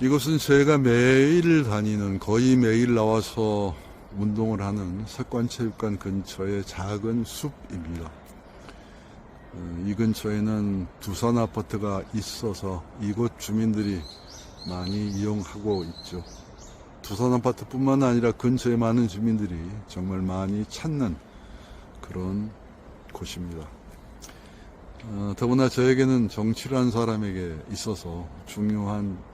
이곳은 저희가 매일 다니는 거의 매일 나와서 운동을 하는 석관체육관 근처의 작은 숲입니다. 어, 이 근처에는 두산 아파트가 있어서 이곳 주민들이 많이 이용하고 있죠. 두산 아파트뿐만 아니라 근처에 많은 주민들이 정말 많이 찾는 그런 곳입니다. 어, 더구나 저에게는 정치라는 사람에게 있어서 중요한 어,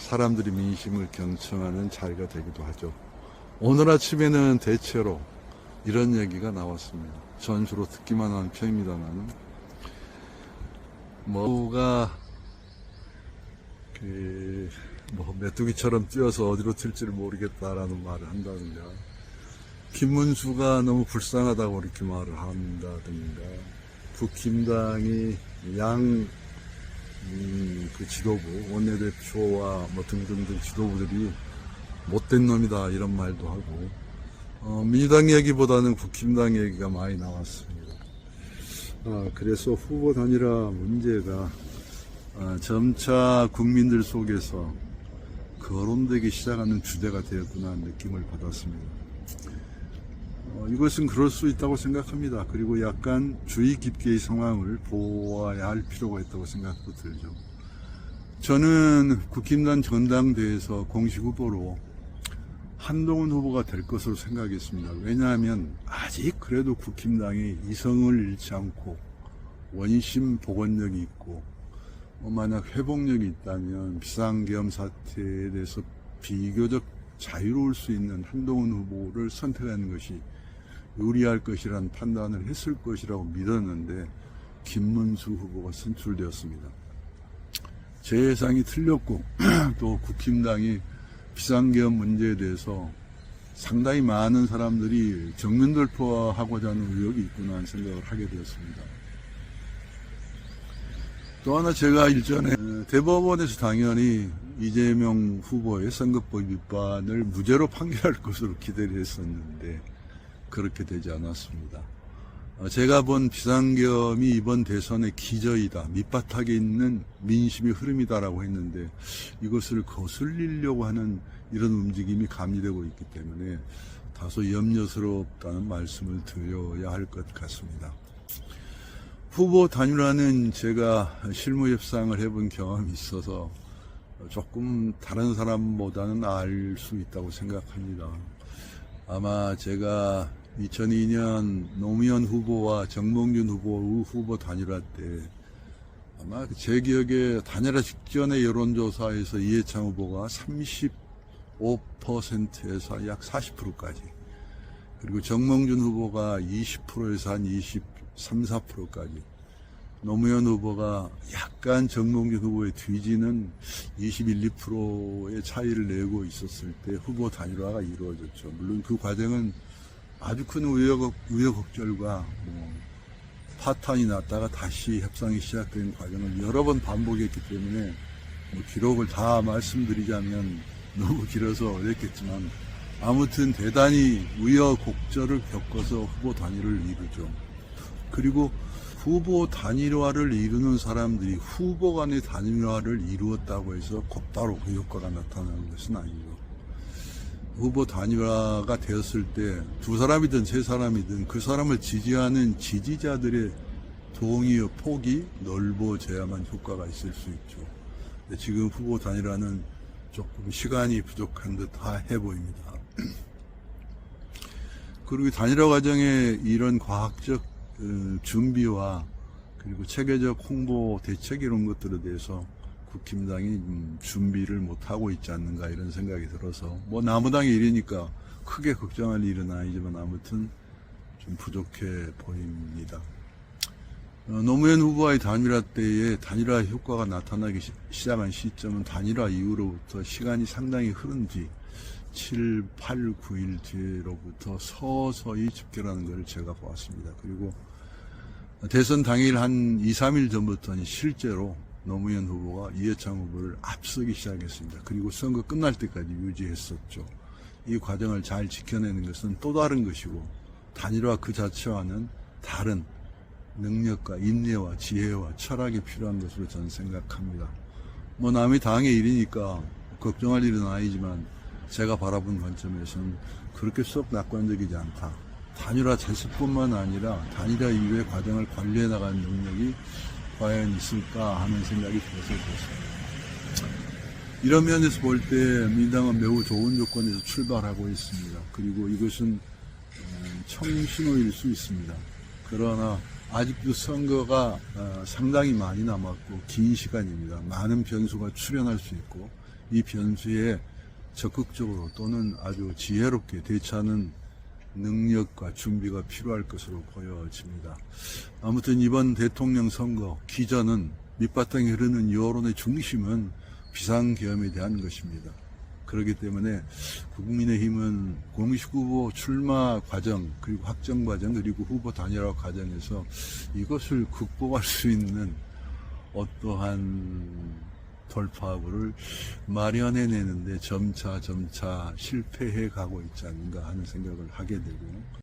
사람들이 민심을 경청하는 자리가 되기도 하죠. 오늘 아침에는 대체로 이런 얘기가 나왔습니다. 전 주로 듣기만 하는 편입니다만, 뭐가 그, 뭐 메뚜기처럼 뛰어서 어디로 튈지를 모르겠다라는 말을 한다든가, 김문수가 너무 불쌍하다고 이렇게 말을 한다든가, 국힘당이 양, 음, 그 지도부, 원내대표와 뭐 등등등 지도부들이 못된 놈이다, 이런 말도 하고, 어, 민주당 얘기보다는 국힘당 얘기가 많이 나왔습니다. 아, 그래서 후보 단일화 문제가 아, 점차 국민들 속에서 거론되기 시작하는 주제가 되었구나 느낌을 받았습니다. 어, 이것은 그럴 수 있다고 생각합니다. 그리고 약간 주의 깊게 이 상황을 보아야 할 필요가 있다고 생각도 들죠. 저는 국힘단 전당대회에서 공식 후보로 한동훈 후보가 될 것으로 생각했습니다. 왜냐하면 아직 그래도 국힘당이 이성을 잃지 않고 원심 복원력이 있고 어, 만약 회복력이 있다면 비상계엄 사태에 대해서 비교적 자유로울 수 있는 한동훈 후보를 선택하는 것이 유리할 것이라는 판단을 했을 것이라고 믿었는데 김문수 후보가 선출되었습니다. 제 예상이 틀렸고 또 국힘당이 비상계엄 문제에 대해서 상당히 많은 사람들이 정면 돌파하고자 하는 의욕이 있구나 하는 생각을 하게 되었습니다. 또 하나 제가 일전에 어, 대법원에서 당연히 이재명 후보의 선거법 위반을 무죄로 판결할 것으로 기대를 했었는데 그렇게 되지 않았습니다. 어, 제가 본 비상계엄이 이번 대선의 기저이다, 밑바닥에 있는 민심의 흐름이다라고 했는데 이것을 거슬리려고 하는 이런 움직임이 감지되고 있기 때문에 다소 염려스럽다는 말씀을 드려야 할 것 같습니다. 후보 단일화는 제가 실무 협상을 해본 경험이 있어서 조금 다른 사람보다는 알 수 있다고 생각합니다. 아마 제가 2002년 노무현 후보와 정몽준 후보 후보 단일화 때 아마 제 기억에 단일화 직전의 여론조사에서 이해창 후보가 35%에서 약 40%까지 그리고 정몽준 후보가 20%에서 한 23, 4%까지 노무현 후보가 약간 정몽준 후보의 뒤지는 21, 2%의 차이를 내고 있었을 때 후보 단일화가 이루어졌죠. 물론 그 과정은 아주 큰 우여곡, 우여곡절과 뭐 파탄이 났다가 다시 협상이 시작된 과정을 여러 번 반복했기 때문에 뭐 기록을 다 말씀드리자면 너무 길어서 어렵겠지만 아무튼 대단히 우여곡절을 겪어서 후보 단일을 이루죠. 그리고 후보 단일화를 이루는 사람들이 후보 간의 단일화를 이루었다고 해서 곧바로 그 효과가 나타나는 것은 아니죠. 후보 단일화가 되었을 때 두 사람이든 세 사람이든 그 사람을 지지하는 지지자들의 동의의 폭이 넓어져야만 효과가 있을 수 있죠. 지금 후보 단일화는 조금 시간이 부족한 듯 해 보입니다. 그리고 단일화 과정에 이런 과학적 어, 준비와 그리고 체계적 홍보 대책 이런 것들에 대해서 국힘당이 음, 준비를 못하고 있지 않는가 이런 생각이 들어서 뭐 나무당의 일이니까 크게 걱정할 일은 아니지만 아무튼 좀 부족해 보입니다. 어, 노무현 후보와의 단일화 때에 단일화 효과가 나타나기 시, 시작한 시점은 단일화 이후로부터 시간이 상당히 흐른 뒤 7, 8, 9일 뒤로부터 서서히 집결하는 것을 제가 보았습니다. 그리고 대선 당일 한 2, 3일 전부터는 실제로 노무현 후보가 이해창 후보를 앞서기 시작했습니다. 그리고 선거 끝날 때까지 유지했었죠. 이 과정을 잘 지켜내는 것은 또 다른 것이고 단일화 그 자체와는 다른 능력과 인내와 지혜와 철학이 필요한 것으로 저는 생각합니다. 뭐 남의 당의 일이니까 걱정할 일은 아니지만 제가 바라본 관점에서는 그렇게 썩 낙관적이지 않다. 단일화 제스뿐만 아니라 단일화 이후의 과정을 관리해 나가는 능력이 과연 있을까 하는 생각이 들어서 그렇습니다. 이런 면에서 볼 때 민당은 매우 좋은 조건에서 출발하고 있습니다. 그리고 이것은 음, 청신호일 수 있습니다. 그러나 아직도 선거가 어, 상당히 많이 남았고 긴 시간입니다. 많은 변수가 출현할 수 있고 이 변수에 적극적으로 또는 아주 지혜롭게 대처하는 능력과 준비가 필요할 것으로 보여집니다. 아무튼 이번 대통령 선거 기전은 밑바탕에 흐르는 여론의 중심은 비상계엄에 대한 것입니다. 그렇기 때문에 국민의힘은 공식 후보 출마 과정 그리고 확정 과정 그리고 후보 단일화 과정에서 이것을 극복할 수 있는 어떠한 돌파구를 마련해 내는데 점차 점차 실패해 가고 있지 않는가 하는 생각을 하게 되고